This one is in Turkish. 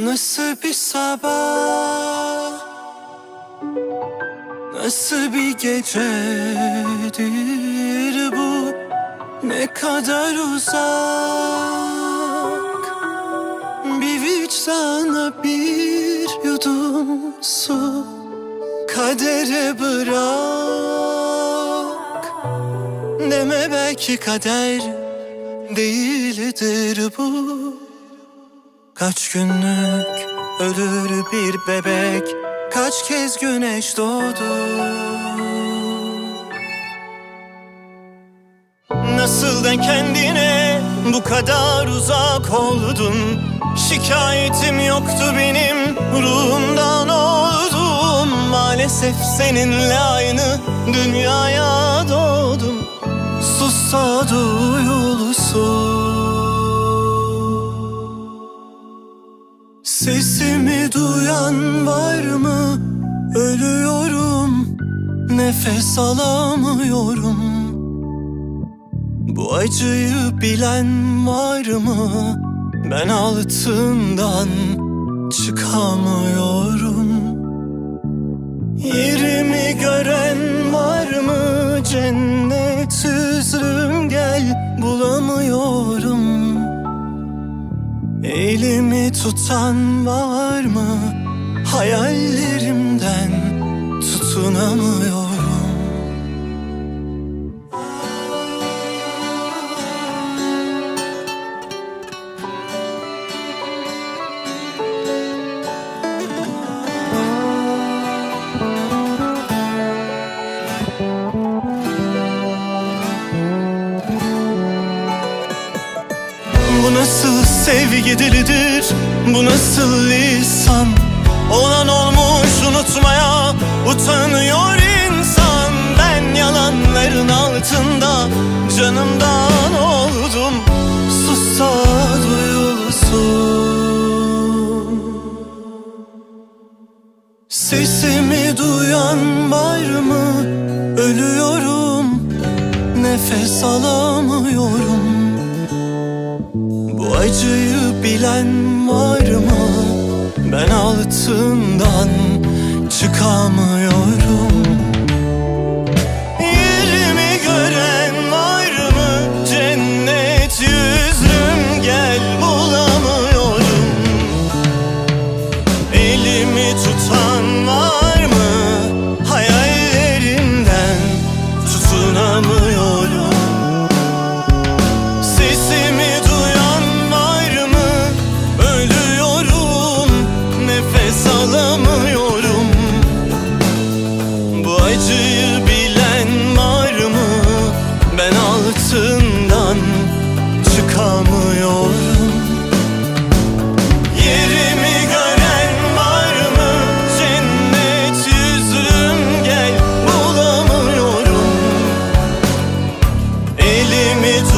Nasıl bir sabah? Nasıl bir gecedir bu? Ne kadar uzak? Bir vicdana bir yudum su Kadere bırak. Deme belki kader değildir bu Kaç günlük ölür bir bebek Kaç kez güneş doğdu. Nasıl da kendine bu kadar uzak oldun? Şikayetim yoktu benim ruhumdan oldum. Maalesef seninle aynı dünyaya doğdum. Sussa duyulusun Sesimi duyan var mı? Ölüyorum Nefes alamıyorum Bu acıyı bilen var mı? Ben altından çıkamıyorum Yerimi gören var mı? Cennet üzrüm gel bulamıyorum Elimi tutan var mı? Hayallerimden tutunamıyorum Bu nasıl sevgi dilidir. Bu nasıl lisan Olan olmuş unutmaya Utanıyor insan. Ben yalanların altında Canımdan oldum. Sussa duyulsun. Sesimi duyan var mı? Ölüyorum. Nefes alamıyorum acıyı bilen var mı? Ben altından çıkamıyorum kalmıyorum Yerimi gören var mı? Cennet yüzüm gel bulamıyorum Elimi